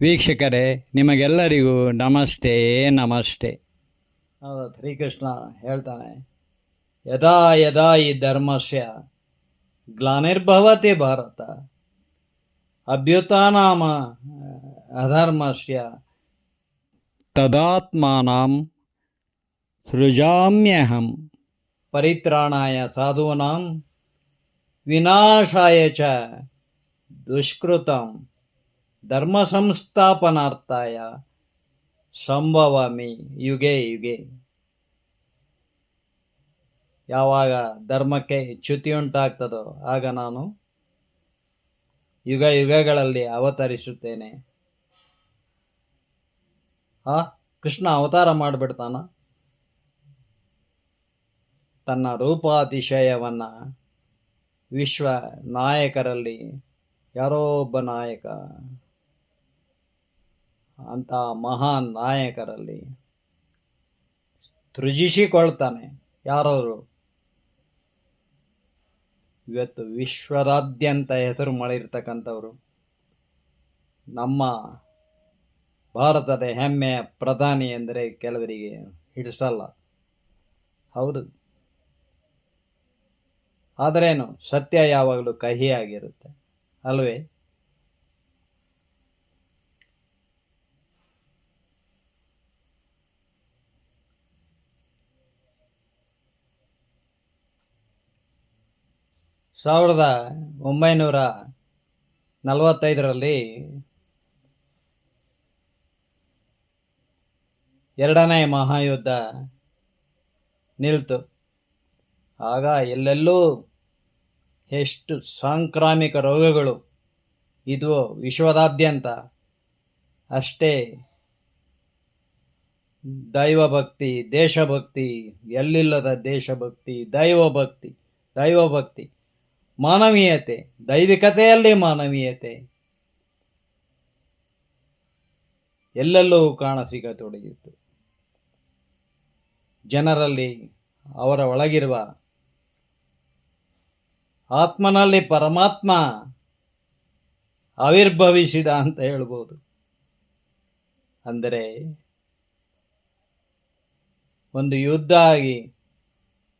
ವೀಕ್ಷಕರೇ ನಿಮಗೆಲ್ಲರಿಗೂ ನಮಸ್ತೆ ನಮಸ್ತೆ. ಹೌದು ಶ್ರೀಕೃಷ್ಣ ಹೇಳ್ತಾನೆ ಯದಾ ಯದಾ ಈ ಧರ್ಮಸ್ಯ ಗ್ಲಾನಿರ್ಭವತಿ ಭಾರತ ಅಭ್ಯುತಾನಾಮ ಅಧರ್ಮಸ್ಯ. ತದಾತ್ಮಾನಾಂ ಸೃಜಾಮ್ಯಹಂ. ಪರಿತ್ರಾಣಾಯ ಸಾಧೂನಾಂ ವಿನಾಶಾಯ ಚ ದುಷ್ಕೃತಂ ಧರ್ಮ ಸಂಸ್ಥಾಪನಾರ್ಥಾಯ ಸಂಭವಾಮಿ ಯುಗೆ ಯುಗೆ. ಯಾವಾಗ ಧರ್ಮಕ್ಕೆ ಚ್ಯುತಿಯುಂಟಾಗ್ತದೋ ಆಗ ನಾನು ಯುಗ ಯುಗಗಳಲ್ಲಿ ಅವತರಿಸುತ್ತೇನೆ. ಆ ಕೃಷ್ಣ ಅವತಾರ ಮಾಡಿಬಿಡ್ತಾನ. ತನ್ನ ರೂಪಾತಿಶಯವನ್ನು ವಿಶ್ವ ನಾಯಕರಲ್ಲಿ ಯಾರೋ ಒಬ್ಬ ನಾಯಕ, ಅಂತ ಮಹಾನ್ ನಾಯಕರಲ್ಲಿ ತೃಜಿಸಿಕೊಳ್ತಾನೆ. ಯಾರವರು? ಇವತ್ತು ವಿಶ್ವದಾದ್ಯಂತ ಹೆಸರು ಮಾಡಿರ್ತಕ್ಕಂಥವ್ರು ನಮ್ಮ ಭಾರತದ ಹೆಮ್ಮೆಯ ಪ್ರಧಾನಿ ಎಂದರೆ ಕೆಲವರಿಗೆ ಹಿಡಿಸಲ್ಲ. ಹೌದು. ಆದರೇನು? ಸತ್ಯ ಯಾವಾಗಲೂ ಕಹಿಯಾಗಿರುತ್ತೆ. ಅಲ್ವೇ? ಸಾವಿರದ ಒಂಬೈನೂರ ನಲವತ್ತೈದರಲ್ಲಿ ಎರಡನೇ ಮಹಾಯುದ್ಧ ನಿಲ್ತು. ಆಗ ಎಲ್ಲೆಲ್ಲೂ ಎಷ್ಟು ಸಾಂಕ್ರಾಮಿಕ ರೋಗಗಳು ಇದು ವಿಶ್ವದಾದ್ಯಂತ. ಅಷ್ಟೇ ದೈವಭಕ್ತಿ, ದೇಶಭಕ್ತಿ, ಎಲ್ಲಿಲ್ಲದ ದೇಶಭಕ್ತಿ, ದೈವಭಕ್ತಿ ದೈವಭಕ್ತಿ, ಮಾನವೀಯತೆ, ದೈವಿಕತೆಯಲ್ಲಿ ಮಾನವೀಯತೆ. ಎಲ್ಲೆಲ್ಲೂ ಕಾಣಸಿಗತೊಡಗಿತ್ತು ಜನರಲ್ಲಿ ಅವರ ಒಳಗಿರುವ ಆತ್ಮನಲ್ಲಿ ಪರಮಾತ್ಮ ಆವಿರ್ಭವಿಸಿದ ಅಂತ ಹೇಳ್ಬೋದು. ಅಂದರೆ ಒಂದು ಯುದ್ಧ ಆಗಿ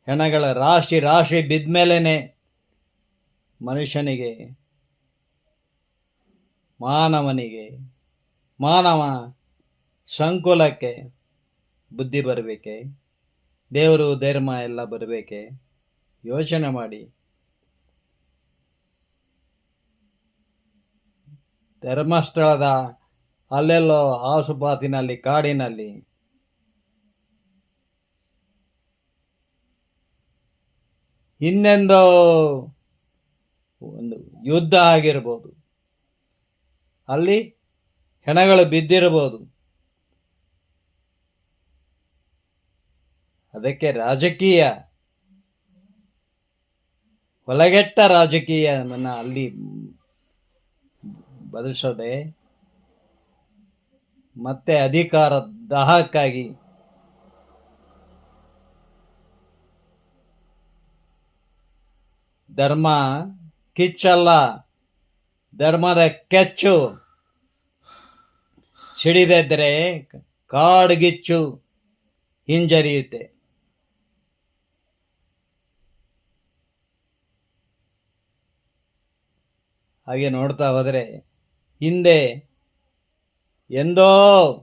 ಹೆಣಗಳ ರಾಶಿ ರಾಶಿ ಬಿದ್ಮೇಲೇ ಮನುಷ್ಯನಿಗೆ, ಮಾನವನಿಗೆ, ಮಾನವ ಸಂಕುಲಕ್ಕೆ ಬುದ್ಧಿ ಬರಬೇಕೆ, ದೇವರು, ಧರ್ಮ ಎಲ್ಲ ಬರಬೇಕೆ? ಯೋಚನೆ ಮಾಡಿ. ಧರ್ಮಸ್ಥಳದ ಅಲ್ಲೆಲ್ಲೋ ಆಸುಪಾತಿನಲ್ಲಿ, ಕಾಡಿನಲ್ಲಿ. ಹಿಂದೆಂದೋ ಒಂದು ಯುದ್ಧ ಆಗಿರ್ಬೋದು. ಅಲ್ಲಿ ಹೆಣಗಳು ಬಿದ್ದಿರಬಹುದು ಅದಕ್ಕೆ ರಾಜಕೀಯ. ಹೊಲಗೆಟ್ಟ ರಾಜಕೀಯವನ್ನು ಅಲ್ಲಿ ಬದಲಿಸೋದೆ. ಮತ್ತೆ ಅಧಿಕಾರ ದಾಹಕ್ಕಾಗಿ ಧರ್ಮ ಕಿಚ್ಚಲ್ಲ ಧರ್ಮದ ಕೆಚ್ಚು. ಸಿಡಿದಿದ್ದರೆ ಕಾಡ್ಗಿಚ್ಚು ಹಿಂಜರಿಯುತ್ತೆ. ಹಾಗೆ ನೋಡ್ತಾ ಹೋದರೆ ಹಿಂದೆ ಎಂದೋ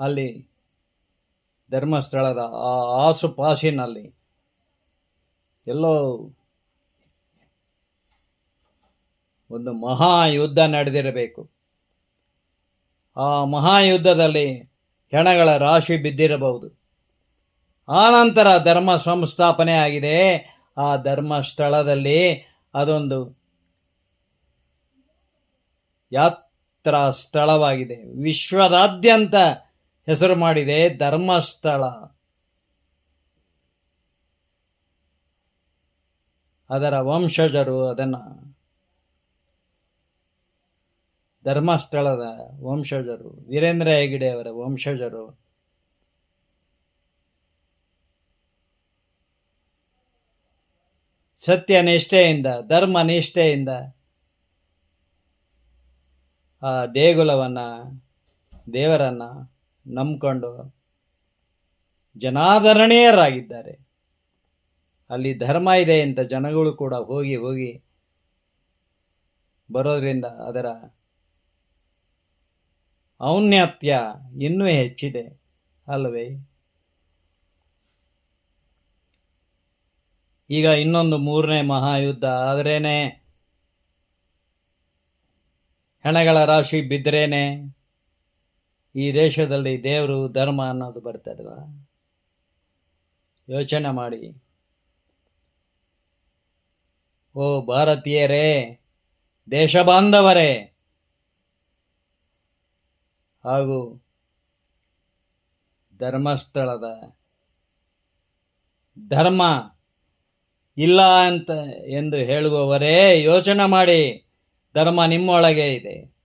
ಅಲ್ಲಿ ಧರ್ಮಸ್ಥಳದ ಆ ಆಸುಪಾಸಿನಲ್ಲಿ ಎಲ್ಲೋ ಒಂದು ಮಹಾಯುದ್ಧ ನಡೆದಿರಬೇಕು. ಆ ಮಹಾಯುದ್ಧದಲ್ಲಿ ಹೆಣಗಳ ರಾಶಿ ಬಿದ್ದಿರಬಹುದು. ಆನಂತರ ಧರ್ಮ ಸಂಸ್ಥಾಪನೆ ಆಗಿದೆ. ಆ ಧರ್ಮಸ್ಥಳದಲ್ಲಿ ಅದೊಂದು ಯಾತ್ರಾ ಸ್ಥಳವಾಗಿದೆ. ವಿಶ್ವದಾದ್ಯಂತ ಹೆಸರು ಮಾಡಿದೆ ಧರ್ಮಸ್ಥಳ. ಅದರ ವಂಶಜರು ಅದನ್ನು. ಧರ್ಮಸ್ಥಳದ ವಂಶಜರು. ವೀರೇಂದ್ರ ಹೆಗಡೆ ಅವರ ವಂಶಜರು. ಸತ್ಯ ನಿಷ್ಠೆಯಿಂದ ಧರ್ಮ ನಿಷ್ಠೆಯಿಂದ ಆ ದೇಗುಲವನ್ನು, ದೇವರನ್ನು ನಂಬಿಕೊಂಡು ಜನಾದರಣೀಯರಾಗಿದ್ದಾರೆ. ಅಲ್ಲಿ ಧರ್ಮ ಇದೆ ಅಂತ ಜನಗಳು ಕೂಡ ಹೋಗಿ ಹೋಗಿ ಬರೋದ್ರಿಂದ ಅದರ ಔನ್ನತ್ಯ ಇನ್ನೂ ಹೆಚ್ಚಿದೆ ಅಲ್ಲವೇ ಈಗ ಇನ್ನೊಂದು ಮೂರನೇ ಮಹಾಯುದ್ಧ ಆದ್ರೇನೆ ಹೆಣಗಳ ರಾಶಿ ಬಿದ್ದರೇನೆ ಈ ದೇಶದಲ್ಲಿ ದೇವರು ಧರ್ಮ ಅನ್ನೋದು ಬರ್ತದವಾ ಯೋಚನೆ ಮಾಡಿ. ಓ ಭಾರತೀಯರೇ, ದೇಶ ಬಾಂಧವರೇ! ಹಾಗೂ ಧರ್ಮಸ್ಥಳದ ಧರ್ಮ ಇಲ್ಲ ಅಂತ ಎಂದು ಹೇಳುವವರೇ ಯೋಚನೆ ಮಾಡಿ. ಧರ್ಮ ನಿಮ್ಮೊಳಗೆ ಇದೆ.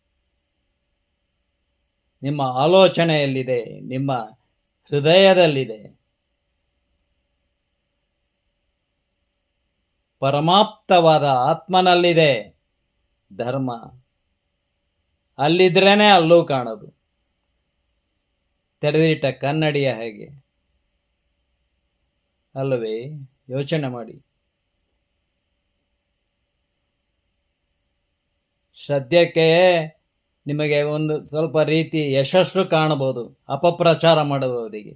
ನಿಮ್ಮ ಆಲೋಚನೆಯಲ್ಲಿದೆ, ನಿಮ್ಮ ಹೃದಯದಲ್ಲಿದೆ. ಪರಮಾಪ್ತವಾದ ಆತ್ಮನಲ್ಲಿದೆ ಧರ್ಮ. ಅಲ್ಲಿದ್ರೇನೆ ಅಲ್ಲೂ ಕಾಣೋದು. ತೆರೆದಿಟ್ಟ ಕನ್ನಡಿಯ ಹೇಗೆ. ಅಲ್ಲವೇ? ಯೋಚನೆ ಮಾಡಿ. ಸದ್ಯಕ್ಕೆ ನಿಮಗೆ ಒಂದು ಸ್ವಲ್ಪ ರೀತಿ ಯಶಸ್ಸು ಕಾಣಬಹುದು. ಅಪಪ್ರಚಾರ ಮಾಡುವವರಿಗೆ.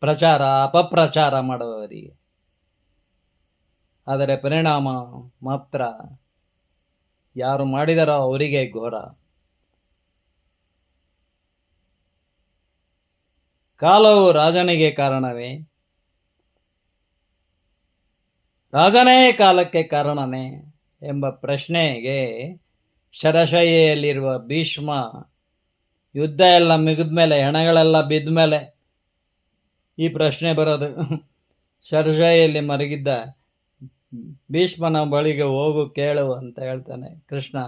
ಪ್ರಚಾರ, ಅಪಪ್ರಚಾರ ಮಾಡುವವರಿಗೆ. ಆದರೆ ಪರಿಣಾಮ ಮಾತ್ರ ಯಾರು ಮಾಡಿದರೋ ಅವರಿಗೆ ಘೋರ. ಕಾಲವು ರಾಜನಿಗೆ ಕಾರಣವೇ? ರಾಜನೇ ಕಾಲಕ್ಕೆ ಕಾರಣನೇ ಎಂಬ ಪ್ರಶ್ನೆಗೆ ಶರಶೈಯಲ್ಲಿರುವ ಭೀಷ್ಮ ಯುದ್ಧ ಎಲ್ಲ ಮುಗಿದ ಮೇಲೆ ಹೆಣಗಳೆಲ್ಲ ಬಿದ್ದ ಮೇಲೆ ಈ ಪ್ರಶ್ನೆ ಬರೋದು. ಶರಶೈಯಲ್ಲಿ ಮರಗಿದ್ದ ಭೀಷ್ಮನ ಬಳಿಗೆ ಹೋಗು, ಕೇಳು ಅಂತ ಹೇಳ್ತಾನೆ ಕೃಷ್ಣ.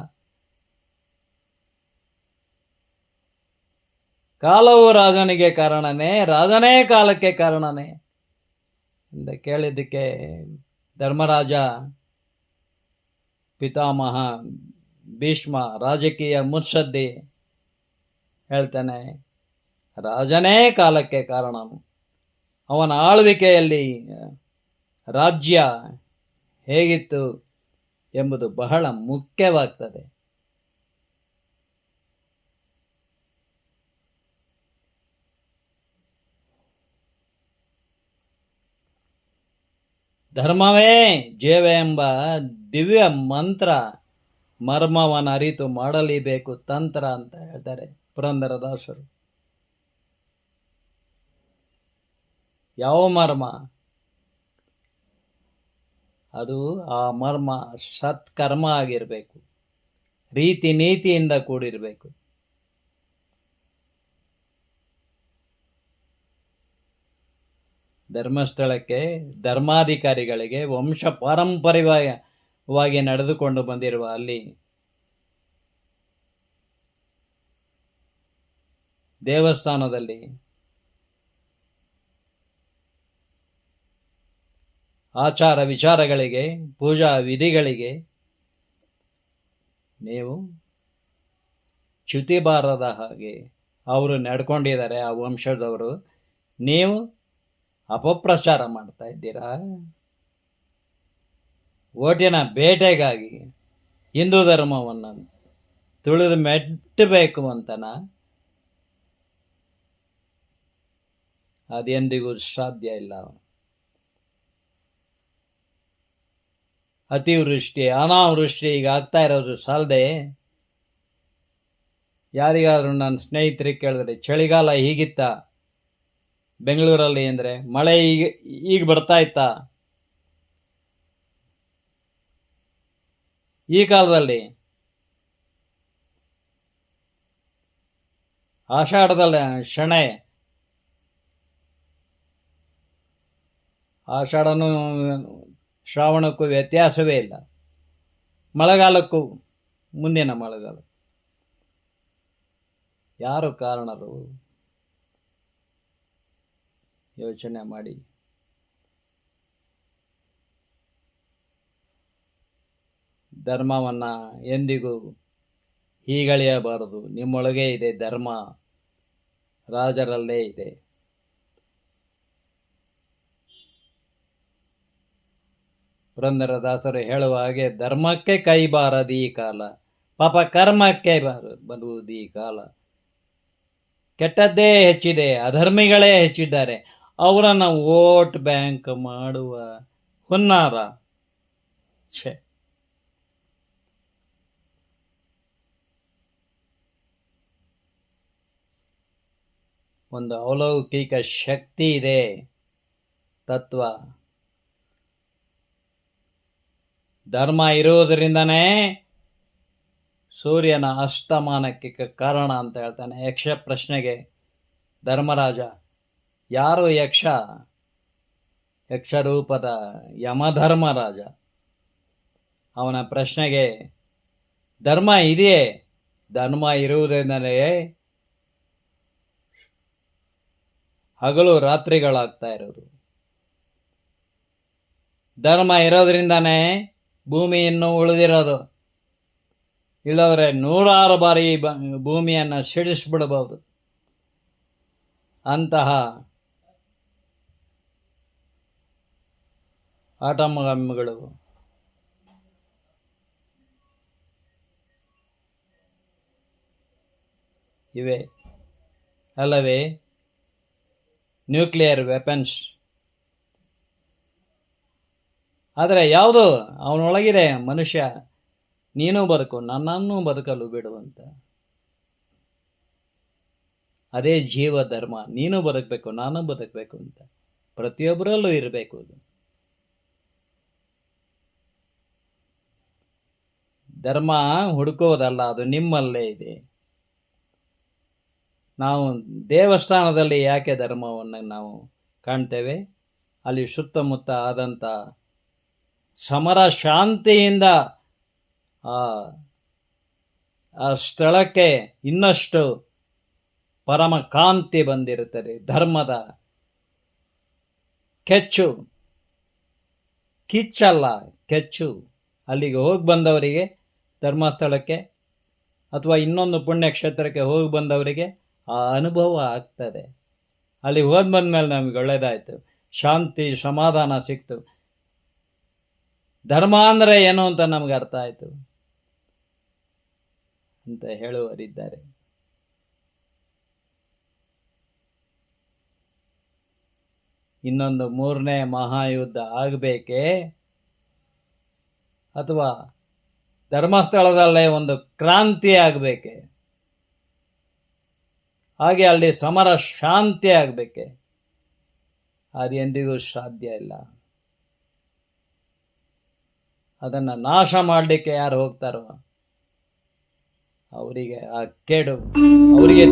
ಕಾಲವು ರಾಜನಿಗೆ ಕಾರಣನೇ, ರಾಜನೇ ಕಾಲಕ್ಕೆ ಕಾರಣನೇ ಅಂತ ಕೇಳಿದ್ದಕ್ಕೆ ಧರ್ಮರಾಜ ಪಿತಾಮಹ ಭೀಷ್ಮ ರಾಜಕೀಯ ಮುತ್ಸದ್ದಿ ಹೇಳ್ತಾನೆ, ರಾಜನೇ ಕಾಲಕ್ಕೆ ಕಾರಣ. ಅವನ ಆಳ್ವಿಕೆಯಲ್ಲಿ ರಾಜ್ಯ ಹೇಗಿತ್ತು ಎಂಬುದು ಬಹಳ ಮುಖ್ಯವಾಗ್ತದೆ. ಧರ್ಮವೇ ಜೇವೆ ಎಂಬ ದಿವ್ಯ ಮಂತ್ರ ಮರ್ಮವನ್ನು ಅರಿತು ಮಾಡಲೇಬೇಕು ತಂತ್ರ ಅಂತ ಹೇಳ್ತಾರೆ ಪುರಂದರದಾಸರು. ಯಾವ ಮರ್ಮ? ಅದು ಆ ಮರ್ಮ ಸತ್ಕರ್ಮ ಆಗಿರಬೇಕು. ರೀತಿ ನೀತಿಯಿಂದ ಕೂಡಿರಬೇಕು. ಧರ್ಮಸ್ಥಳಕ್ಕೆ ಧರ್ಮಾಧಿಕಾರಿಗಳಿಗೆ ವಂಶ ಪಾರಂಪರ್ಯವಾಗಿ ನಡೆದುಕೊಂಡು ಬಂದಿರುವ ಅಲ್ಲಿ ದೇವಸ್ಥಾನದಲ್ಲಿ ಆಚಾರ ವಿಚಾರಗಳಿಗೆ, ಪೂಜಾ ವಿಧಿಗಳಿಗೆ ನೀವು ಚ್ಯುತಿ ಬಾರದ ಹಾಗೆ ಅವರು ನಡ್ಕೊಂಡಿದ್ದಾರೆ, ಆ ವಂಶದವರು. ನೀವು ಅಪಪ್ರಚಾರ ಮಾಡ್ತಾ ಇದ್ದೀರಾ? ಓಟಿನ ಬೇಟೆಗಾಗಿ ಹಿಂದೂ ಧರ್ಮವನ್ನು ತುಳಿದು ಮೆಟ್ಟಬೇಕು ಅಂತನ? ಅದೆಂದಿಗೂ ಸಾಧ್ಯ ಇಲ್ಲ. ಅತಿವೃಷ್ಟಿ, ಅನಾವೃಷ್ಟಿ ಈಗ ಆಗ್ತಾ ಇರೋದು ಸಾಲದೆ. ಯಾರಿಗಾದರೂ ನನ್ನ ಸ್ನೇಹಿತರಿಗೆ ಕೇಳಿದ್ರೆ, ಚಳಿಗಾಲ ಹೀಗಿತ್ತ? ಬೆಂಗಳೂರಲ್ಲಿ ಅಂದರೆ ಮಳೆ ಈಗ ಈಗ ಬರ್ತಾ ಇತ್ತ? ಈ ಕಾಲದಲ್ಲಿ ಆಷಾಢದಲ್ಲಿ ಶಣೆ ಆಷಾಢನೂ ಶ್ರಾವಣಕ್ಕೂ ವ್ಯತ್ಯಾಸವೇ ಇಲ್ಲ. ಮಳೆಗಾಲಕ್ಕೂ ಮುಂದಿನ ಮಳೆಗಾಲ. ಯಾರು ಕಾರಣರು? ಯೋಚನೆ ಮಾಡಿ. ಧರ್ಮವನ್ನು ಎಂದಿಗೂ ಹೀಗಳೆಯಬಾರದು. ನಿಮ್ಮೊಳಗೆ ಇದೆ ಧರ್ಮ. ರಾಜರಲ್ಲೇ ಇದೆ. ಪುರಂದರದಾಸರು ಹೇಳುವ ಹಾಗೆ, ಧರ್ಮಕ್ಕೆ ಕೈ ಬಾರದು ಈ ಕಾಲ, ಪಾಪ ಕರ್ಮಕ್ಕೆ ಬಾರ, ಬರುವುದು ಈ ಕಾಲ. ಕೆಟ್ಟದ್ದೇ ಹೆಚ್ಚಿದೆ, ಅಧರ್ಮಿಗಳೇ ಹೆಚ್ಚಿದ್ದಾರೆ, ಅವರನ್ನು ವೋಟ್ ಬ್ಯಾಂಕ್ ಮಾಡುವ ಹುನ್ನಾರ. ಛೆ. ಒಂದು ಅಲೌಕಿಕ ಶಕ್ತಿ ಇದೆ, ತತ್ವ. ಧರ್ಮ ಇರುವುದರಿಂದನೇ ಸೂರ್ಯನ ಅಸ್ತಮಾನಕ್ಕೆ ಕಾರಣ ಅಂತ ಹೇಳ್ತಾನೆ. ಯಕ್ಷ ಪ್ರಶ್ನೆಗೆ ಧರ್ಮರಾಜ, ಯಾರು ಯಕ್ಷ? ಯಕ್ಷರೂಪದ ಯಮಧರ್ಮರಾಜ. ಅವನ ಪ್ರಶ್ನೆಗೆ, ಧರ್ಮ ಇದೆಯೇ? ಧರ್ಮ ಇರುವುದರಿಂದಲೇ ಹಗಲು ರಾತ್ರಿಗಳಾಗ್ತಾ ಇರೋದು ಧರ್ಮ ಇರೋದ್ರಿಂದಾನೇ ಭೂಮಿ ಇನ್ನೂ ಉಳಿದಿರೋದು. ಇಲ್ಲದ್ರೆ ನೂರಾರು ಬಾರಿ ಬ- ಭೂಮಿಯನ್ನು ಸಿಡಿಸ್ಬಿಡ್ಬೋದು. ಅಂತಹ ಆಟಮಗಮ್ಮಿಗಳು ಇವೆ. ಅಲ್ಲವೇ, ನ್ಯೂಕ್ಲಿಯರ್ ವೆಪನ್ಸ್ ಆದರೆ ಯಾವುದು? ಅವನೊಳಗಿದೆ ಮನುಷ್ಯ. ನೀನು ಬದುಕು, ನನ್ನನ್ನು ಬದುಕಲು ಬಿಡುವಂತ. ಅದೇ ಜೀವ ಧರ್ಮ, ನೀನು ಬದುಕಬೇಕು, ನಾನು ಬದುಕಬೇಕು ಅಂತ. ಪ್ರತಿಯೊಬ್ಬರಲ್ಲೂ ಇರಬೇಕು ಅದು. ಧರ್ಮ ಹುಡುಕೋದಲ್ಲ, ಅದು ನಿಮ್ಮಲ್ಲೇ ಇದೆ. ನಾವು ದೇವಸ್ಥಾನದಲ್ಲಿ ಯಾಕೆ ಧರ್ಮವನ್ನು ನಾವು ಕಾಣ್ತೇವೆ? ಅಲ್ಲಿ ಸುತ್ತಮುತ್ತ ಆದಂಥ ಸಮರ ಶಾಂತಿಯಿಂದ, ಆ ಸ್ಥಳಕ್ಕೆ ಇನ್ನಷ್ಟು ಪರಮ ಕಾಂತಿ ಬಂದಿರುತ್ತದೆ. ಧರ್ಮದ ಕೆಚ್ಚು, ಕಿಚ್ಚಲ್ಲ ಕೆಚ್ಚು. ಅಲ್ಲಿಗೆ ಹೋಗಿ ಬಂದವರಿಗೆ, ಧರ್ಮಸ್ಥಳಕ್ಕೆ ಅಥವಾ ಇನ್ನೊಂದು ಪುಣ್ಯಕ್ಷೇತ್ರಕ್ಕೆ ಹೋಗಿ ಬಂದವರಿಗೆ ಆ ಅನುಭವ ಆಗ್ತದೆ. ಅಲ್ಲಿ ಹೋಗಿ ಬಂದಮೇಲೆ ನಮಗೆ ಒಳ್ಳೇದಾಯಿತು. ಶಾಂತಿ, ಸಮಾಧಾನ ಸಿಕ್ತು. ಧರ್ಮ ಅಂದರೆ ಏನು ಅಂತ ನಮ್ಗೆ ಅರ್ಥ ಆಯಿತು. ಅಂತ ಹೇಳುವರಿದ್ದಾರೆ. ಇನ್ನೊಂದು ಮೂರನೇ ಮಹಾಯುದ್ಧ ಆಗಬೇಕೇ? ಅಥವಾ ಧರ್ಮಸ್ಥಳದಲ್ಲೇ ಒಂದು ಕ್ರಾಂತಿ ಆಗಬೇಕೆ? ಹಾಗೆ ಅಲ್ಲಿ ಸಮರ ಶಾಂತಿ ಆಗಬೇಕೆ? ಅದು ಎಂದಿಗೂ ಸಾಧ್ಯ ಇಲ್ಲ. ಅದನ್ನು ನಾಶ ಮಾಡಲಿಕ್ಕೆ ಯಾರು ಹೋಗ್ತಾರೋ ಅವರಿಗೆ ಆ ಕೇಡು ಅವರಿಗೆ